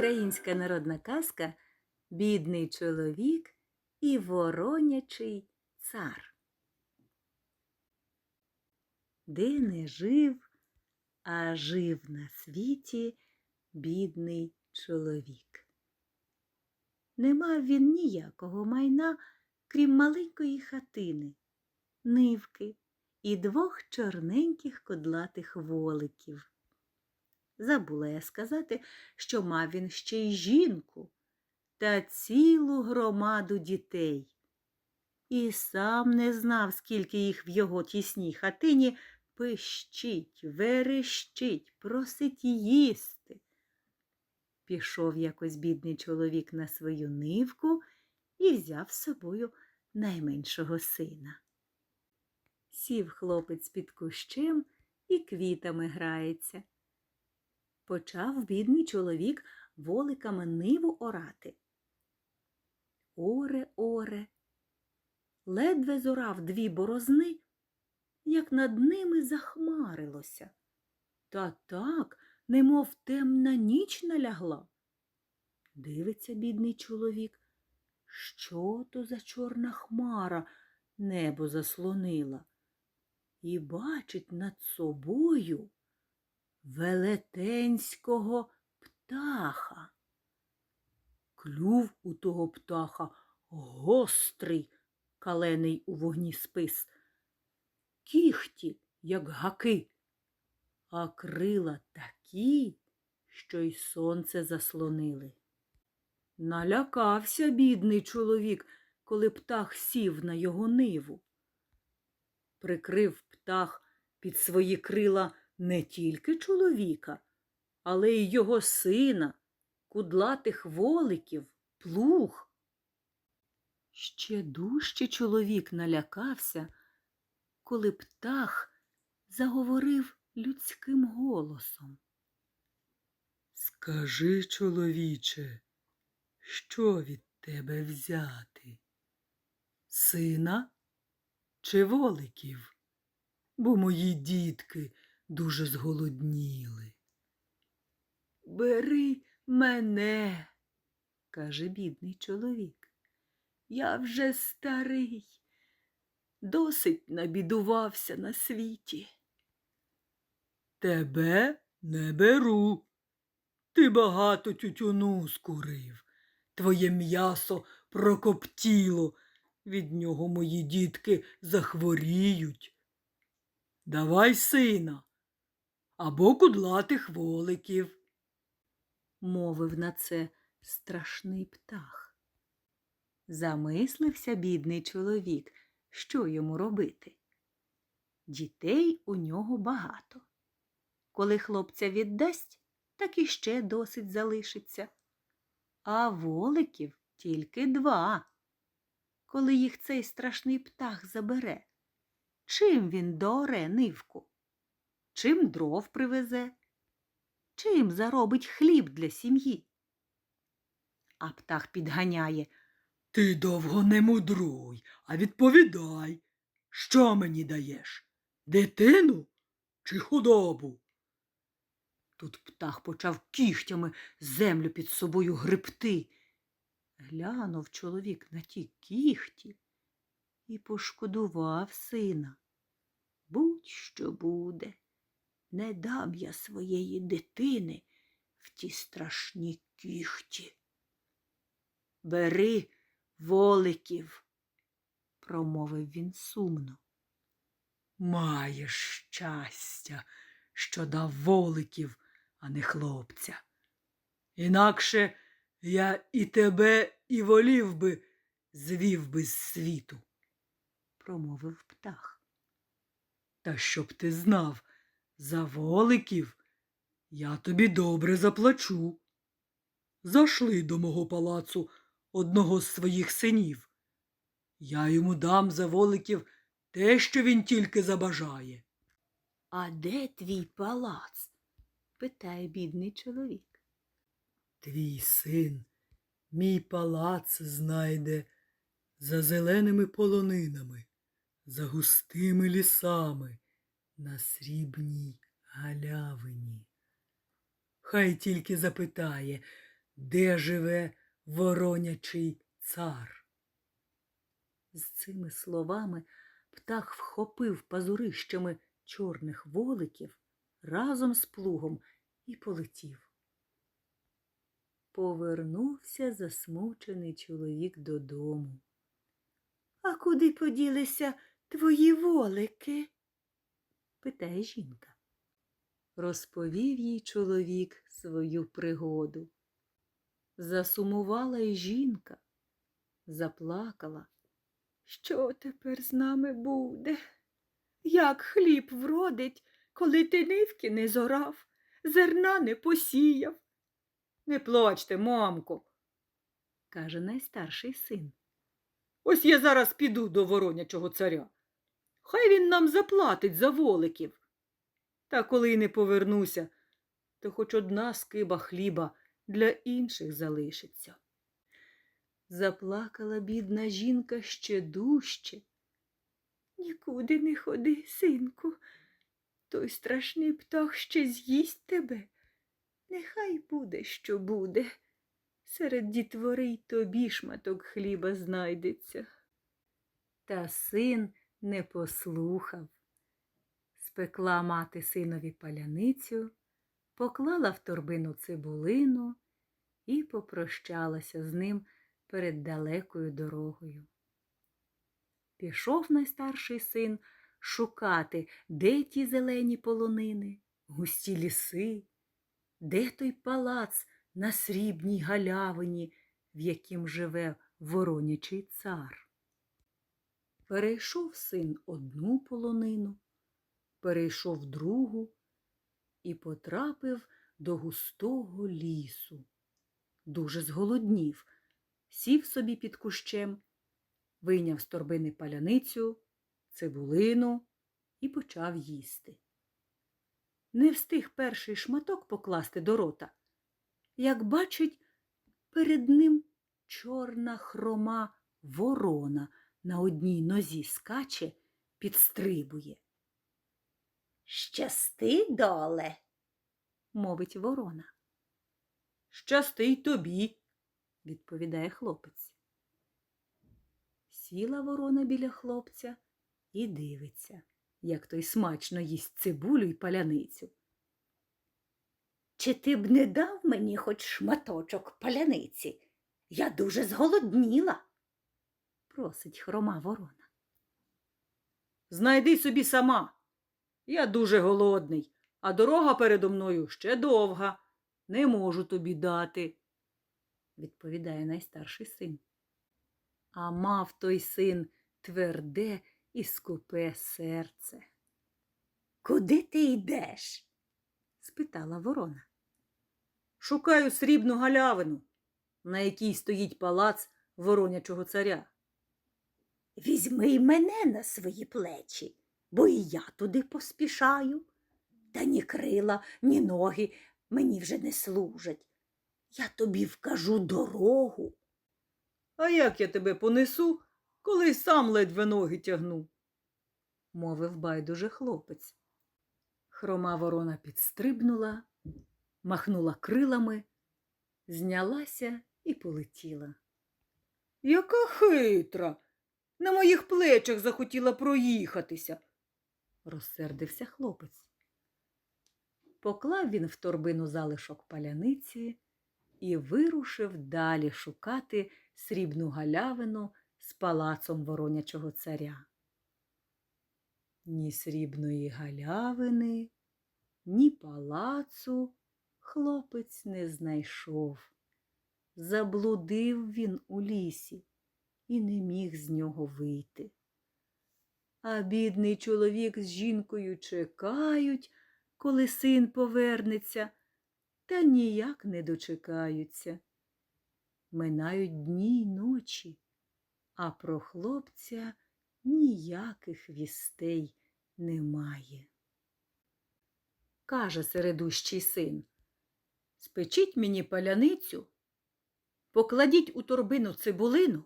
Українська народна казка Бідний чоловік і воронячий цар. Де не жив, а жив на світі бідний чоловік. Не мав він ніякого майна, крім маленької хатини, нивки і двох чорненьких кодлатих воликів. Забула я сказати, що мав він ще й жінку та цілу громаду дітей. І сам не знав, скільки їх в його тісній хатині пищить, верещить, просить їсти. Пішов якось бідний чоловік на свою нивку і взяв з собою найменшого сина. Сів хлопець під кущем і квітами грається. Почав бідний чоловік воликами ниву орати. Оре, оре, ледве зорав дві борозни, як над ними захмарилося. Та так, немов темна ніч налягла. Дивиться бідний чоловік, що то за чорна хмара небо заслонила, і бачить над собою велетенського птаха. Клюв у того птаха гострий, калений у вогні спис, кіхті, як гаки, а крила такі, що й сонце заслонили. Налякався бідний чоловік, коли птах сів на його ниву. Прикрив птах під свої крила не тільки чоловіка, але й його сина, кудлатих воликів, плуг. Ще дужче чоловік налякався, коли птах заговорив людським голосом. Скажи, чоловіче, що від тебе взяти? Сина чи воликів? Бо мої дітки дуже зголодніли. Бери мене, каже бідний чоловік. Я вже старий, досить набідувався на світі. Тебе не беру. Ти багато тютюну скурив. Твоє м'ясо прокоптіло. Від нього мої дітки захворіють. Давай сина або кудлатих воликів. мовив на це страшний птах. Замислився бідний чоловік, що йому робити. Дітей у нього багато. Коли хлопця віддасть, так іще досить залишиться. А воликів тільки два. Коли їх цей страшний птах забере, чим він дооре нивку? Чим дров привезе? Чим заробить хліб для сім'ї? А птах підганяє. Ти довго не мудруй, а відповідай, що мені даєш? Дитину чи худобу? Тут птах почав кігтями землю під собою гребти. Глянув чоловік на ті кіхті і пошкодував сина. Будь що буде, не дам я своєї дитини в ті страшні кіхті. Бери воликів, промовив він сумно. Маєш щастя, що дав воликів, а не хлопця. Інакше я і тебе, і волів би звів би з світу. промовив птах. Та щоб ти знав, за воликів я тобі добре заплачу. Зашли до мого палацу одного з своїх синів. Я йому дам за воликів те, що він тільки забажає. А де твій палац? питає бідний чоловік. Твій син мій палац знайде за зеленими полонинами, за густими лісами, на срібній галявині. Хай тільки запитає, де живе воронячий цар. З цими словами птах вхопив пазурищами чорних воликів разом з плугом і полетів. Повернувся засмучений чоловік додому. А куди поділися твої волики? Питає жінка. Розповів їй чоловік свою пригоду. Засумувала й жінка, заплакала. Що тепер з нами буде? Як хліб вродить, коли ти нивки не зорав, зерна не посіяв? Не плачте, мамко, каже найстарший син. Ось я зараз піду до воронячого царя. Хай він нам заплатить за воликів. Та коли й не повернуся, то хоч одна скиба хліба для інших залишиться. Заплакала бідна жінка ще дужче. Нікуди не ходи, синку. Той страшний птах ще з'їсть тебе. Нехай буде, що буде. Серед дітвори й тобі шматок хліба знайдеться. Та син не послухав. Спекла мати синові паляницю, поклала в торбину цибулину і попрощалася з ним перед далекою дорогою. Пішов найстарший син шукати, де ті зелені полонини, густі ліси, де той палац на срібній галявині, в яким живе воронячий цар. Перейшов син одну полонину, перейшов другу і потрапив до густого лісу. Дуже зголоднів, сів собі під кущем, вийняв з торбини паляницю, цибулину і почав їсти. Не встиг перший шматок покласти до рота, як бачить, перед ним чорна хрома ворона на одній нозі скаче, підстрибує. Щасти, доле, мовить ворона. Щасти й тобі, відповідає хлопець. Сіла ворона біля хлопця і дивиться, як той смачно їсть цибулю й паляницю. Чи ти б не дав мені хоч шматочок паляниці? Я дуже зголодніла, просить хрома ворона. Знайди собі сама. Я дуже голодний, а дорога передо мною ще довга. Не можу тобі дати, відповідає найстарший син. А мав той син тверде і скупе серце. Куди ти йдеш? спитала ворона. Шукаю срібну галявину, на якій стоїть палац воронячого царя. Візьми й мене на свої плечі, бо і я туди поспішаю. Та ні крила, ні ноги мені вже не служать. Я тобі вкажу дорогу. А як я тебе понесу, коли й сам ледве ноги тягну? мовив байдуже хлопець. Хрома ворона підстрибнула, махнула крилами, знялася і полетіла. Яка хитра! На моїх плечах захотіла проїхатися, розсердився хлопець. Поклав він в торбину залишок паляниці і вирушив далі шукати срібну галявину з палацом воронячого царя. Ні срібної галявини, ні палацу хлопець не знайшов. Заблудив він у лісі і не міг з нього вийти. А бідний чоловік з жінкою чекають, коли син повернеться, та ніяк не дочекаються. Минають дні й ночі, а про хлопця ніяких вістей немає. Каже середущий син, спечіть мені паляницю, покладіть у торбину цибулину,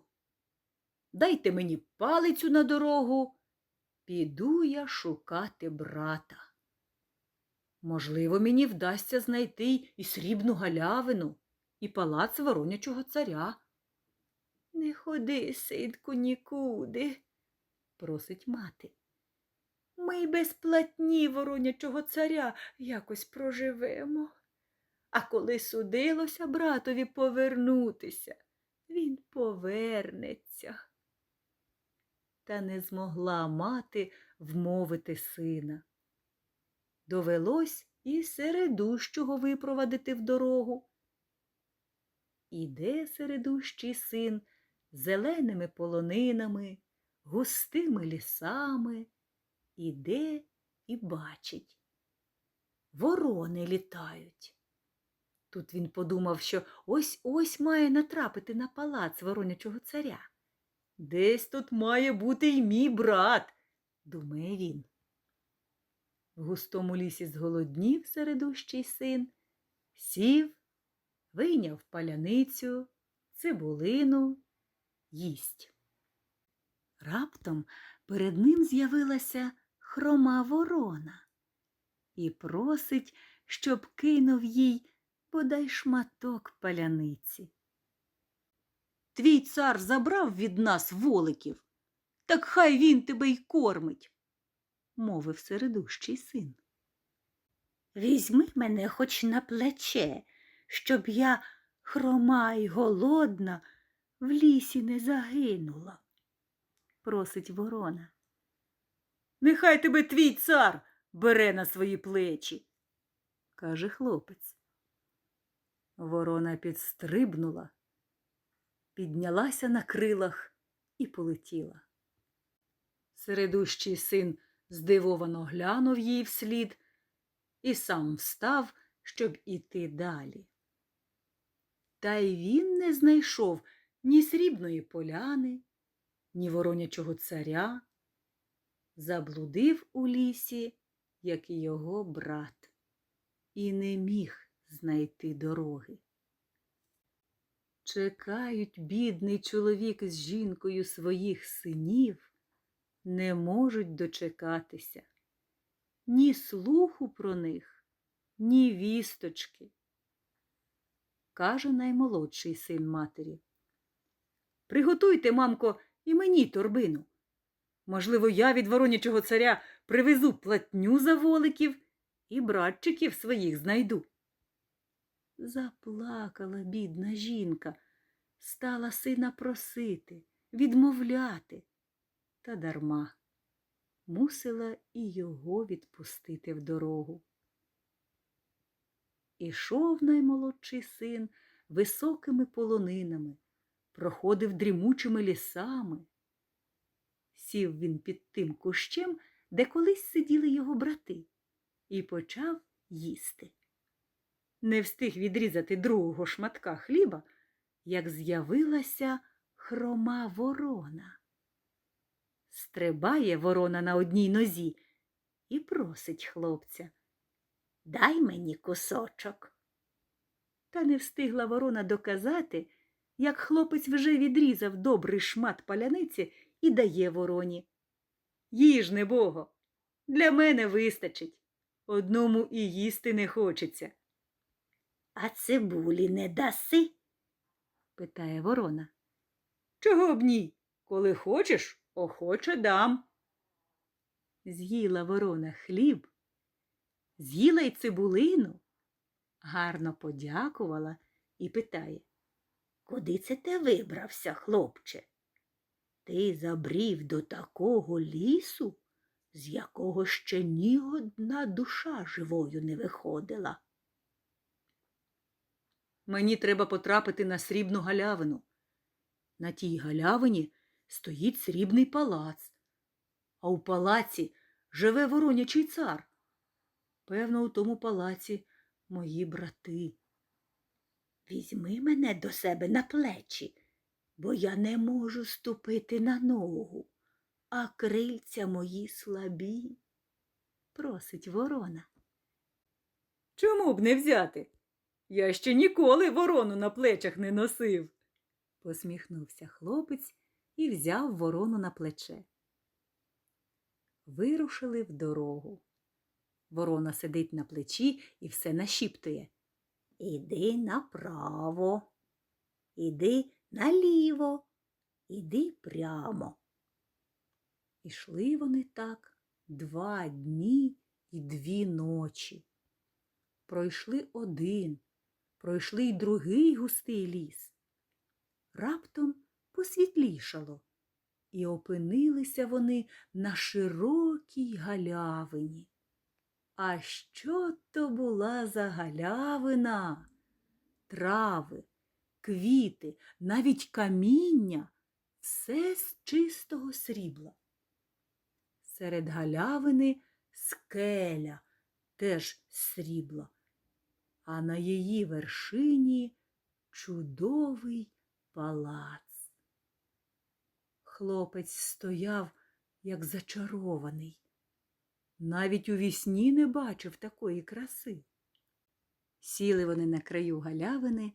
дайте мені палицю на дорогу, піду я шукати брата. Можливо, мені вдасться знайти і срібну галявину, і палац воронячого царя. Не ходи, синку, нікуди, просить мати. Ми без платні воронячого царя якось проживемо. А коли судилося братові повернутися, він повернеться. Та не змогла мати вмовити сина. Довелось і середущого випровадити в дорогу. Іде середущий син зеленими полонинами, густими лісами, іде і бачить. Ворони літають. Тут він подумав, що ось ось має натрапити на палац воронячого царя. Десь тут має бути й мій брат, думає він. В густому лісі зголоднів середущий син, сів, вийняв паляницю, цибулину, їсть. Раптом перед ним з'явилася хрома ворона і просить, щоб кинув їй бодай шматок паляниці. Твій цар забрав від нас воликів, так хай він тебе й кормить, мовив середущий син. Візьми мене хоч на плече, щоб я, хрома й голодна, в лісі не загинула, просить ворона. Нехай тебе твій цар бере на свої плечі, каже хлопець. Ворона підстрибнула, піднялася на крилах і полетіла. Середущий син здивовано глянув їй вслід і сам встав, щоб іти далі. Та й він не знайшов ні срібної поляни, ні воронячого царя, заблудив у лісі, як і його брат, і не міг знайти дороги. Чекають бідний чоловік з жінкою своїх синів, не можуть дочекатися ні слуху про них, ні вісточки. Каже наймолодший син матері. Приготуйте, мамко, і мені торбину. Можливо, я від воронячого царя привезу платню за воликів і братчиків своїх знайду. Заплакала бідна жінка, стала сина просити, відмовляти, та дарма мусила і його відпустити в дорогу. Ішов наймолодший син високими полонинами, проходив дрімучими лісами. Сів він під тим кущем, де колись сиділи його брати, і почав їсти. Не встиг відрізати другого шматка хліба, як з'явилася хрома ворона. Стрибає ворона на одній нозі і просить хлопця. Дай мені кусочок. Та не встигла ворона доказати, як хлопець вже відрізав добрий шмат паляниці і дає вороні. Їж, небого, для мене вистачить. Одному і їсти не хочеться. А цибулі не даси? питає ворона. Чого б ні? Коли хочеш, охоче дам. З'їла ворона хліб, з'їла й цибулину, гарно подякувала і питає Куди це ти вибрався, хлопче? Ти забрів до такого лісу, з якого ще ні одна душа живою не виходила. Мені треба потрапити на срібну галявину. На тій галявині стоїть срібний палац, а у палаці живе воронячий цар. Певно, у тому палаці мої брати. Візьми мене до себе на плечі, бо я не можу ступити на ногу, а крильця мої слабі, просить ворона. Чому б не взяти? Я ще ніколи ворону на плечах не носив, посміхнувся хлопець і взяв ворону на плече. Вирушили в дорогу. Ворона сидить на плечі і все нашіптує. Іди направо, іди наліво, іди прямо. Ішли вони так два дні і дві ночі. Пройшли один, пройшли й другий густий ліс. Раптом посвітлішало, і опинилися вони на широкій галявині. А що то була за галявина? Трави, квіти, навіть каміння все з чистого срібла. Серед галявини скеля теж срібла, а на її вершині чудовий палац. Хлопець стояв, як зачарований. Навіть у вісні не бачив такої краси. Сіли вони на краю галявини,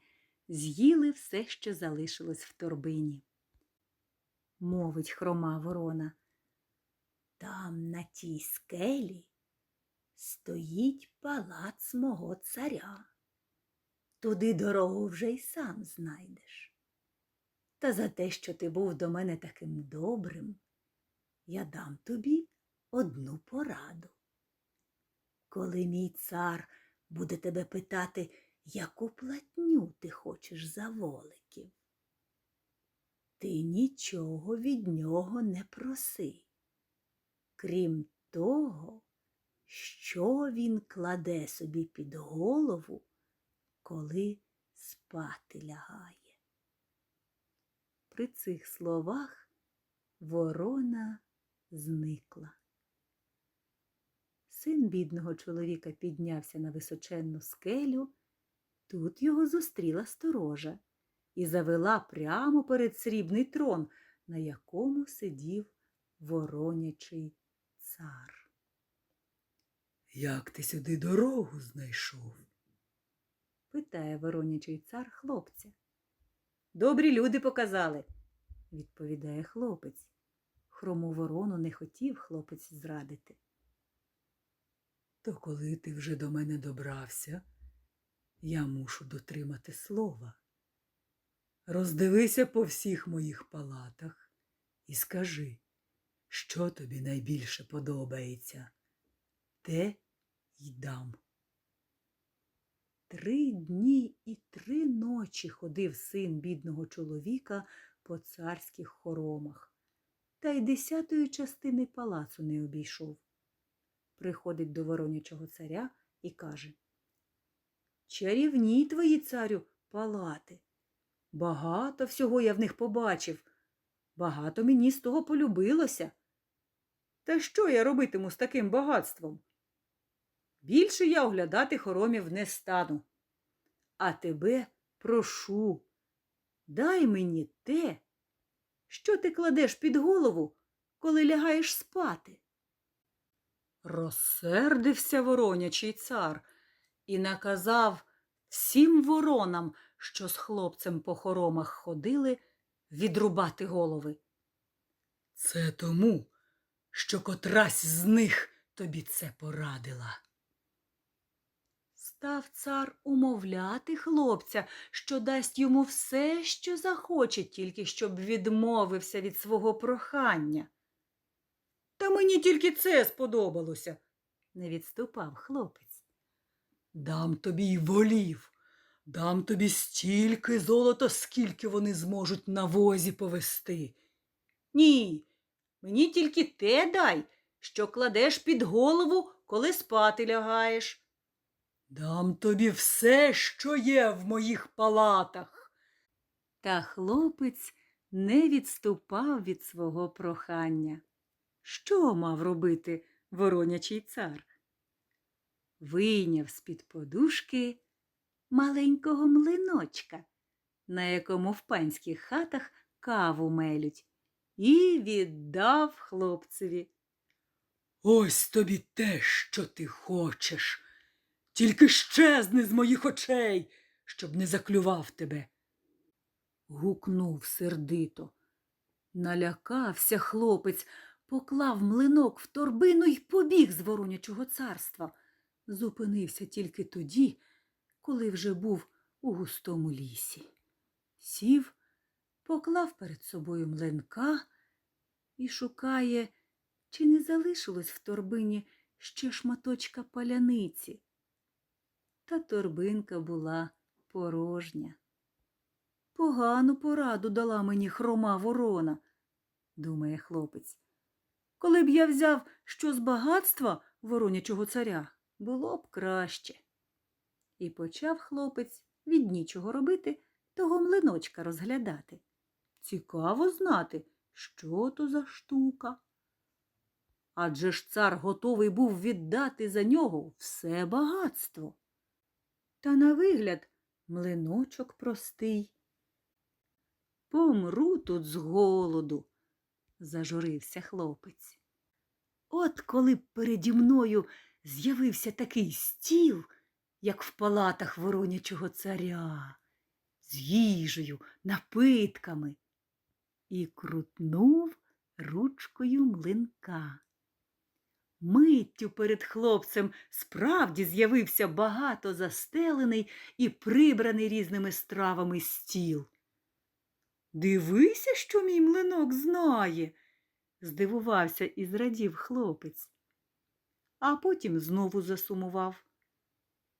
з'їли все, що залишилось в торбині. Мовить хрома ворона. Там на тій скелі стоїть палац мого царя. Туди дорогу вже й сам знайдеш. Та за те, що ти був до мене таким добрим, я дам тобі одну пораду. Коли мій цар буде тебе питати, яку платню ти хочеш за воликів, ти нічого від нього не проси крім того, що він кладе собі під голову, коли спати лягає. При цих словах ворона зникла. Син бідного чоловіка піднявся на височенну скелю. Тут його зустріла сторожа і завела прямо перед срібний трон, на якому сидів воронячий цар. Як ти сюди дорогу знайшов? питає воронячий цар хлопця. Добрі люди показали, відповідає хлопець. Хрому ворону не хотів хлопець зрадити. То коли ти вже до мене добрався, я мушу дотримати слова. Роздивися по всіх моїх палатах і скажи, що тобі найбільше подобається, те й дам. Три дні і три ночі ходив син бідного чоловіка по царських хоромах, та й десятої частини палацу не обійшов. Приходить до воронячого царя і каже Чарівні твої, царю, палати. Багато всього я в них побачив, багато мені з того полюбилося. Та що я робитиму з таким багатством? Більше я оглядати хоромів не стану. А тебе прошу, дай мені те, що ти кладеш під голову, коли лягаєш спати. Розсердився воронячий цар і наказав всім воронам, що з хлопцем по хоромах ходили, відрубати голови. Це тому, що котрась з них тобі це порадила. Став цар умовляти хлопця, що дасть йому все, що захоче, тільки щоб відмовився від свого прохання. Та мені тільки це сподобалося, не відступав хлопець. Дам тобі й волів, дам тобі стільки золота, скільки вони зможуть на возі повести. Ні, мені тільки те дай, що кладеш під голову, коли спати лягаєш. Дам тобі все, що є в моїх палатах. Та хлопець не відступав від свого прохання. Що мав робити воронячий цар? Вийняв з-під подушки маленького млиночка, на якому в панських хатах каву мелють, і віддав хлопцеві. Ось тобі те, що ти хочеш. Тільки щезни з моїх очей, щоб не заклював тебе. Гукнув сердито. Налякався хлопець, поклав млинок в торбину й побіг з воронячого царства. Зупинився тільки тоді, коли вже був у густому лісі. Сів, поклав перед собою млинка і шукає, чи не залишилось в торбині ще шматочка паляниці. Та торбинка була порожня. Погану пораду дала мені хрома ворона, думає хлопець. Коли б я взяв що з багатства воронячого царя, було б краще. І почав хлопець від нічого робити, того млиночка розглядати. Цікаво знати, що то за штука. Адже ж цар готовий був віддати за нього все багатство. Та на вигляд млиночок простий. Помру тут з голоду, зажурився хлопець. От коли б переді мною з'явився такий стіл, як в палатах воронячого царя, з їжею, напитками, і крутнув ручкою млинка. Миттю перед хлопцем справді з'явився багато застелений і прибраний різними стравами стіл. Дивися, що мій млинок знає, здивувався і зрадів хлопець. А потім знову засумував.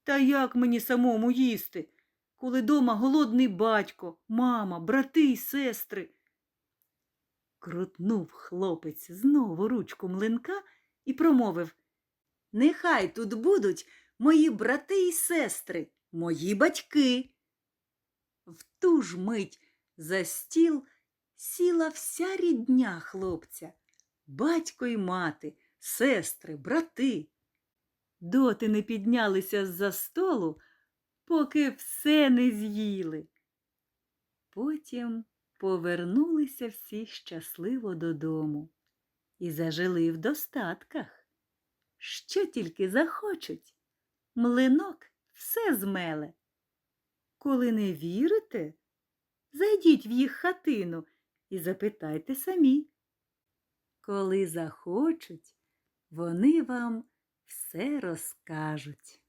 Та як мені самому їсти, коли дома голодний батько, мама, брати й сестри? Крутнув хлопець знову ручку млинка і промовив Нехай тут будуть мої брати й сестри, мої батьки. В ту ж мить за стіл сіла вся рідня хлопця, батько й мати, сестри, брати. Доти не піднялися з-за столу, поки все не з'їли. Потім повернулися всі щасливо додому і зажили в достатках. Що тільки захочуть, млинок все змеле. Коли не вірите, зайдіть в їх хатину і запитайте самі. Коли захочуть, вони вам все розкажуть.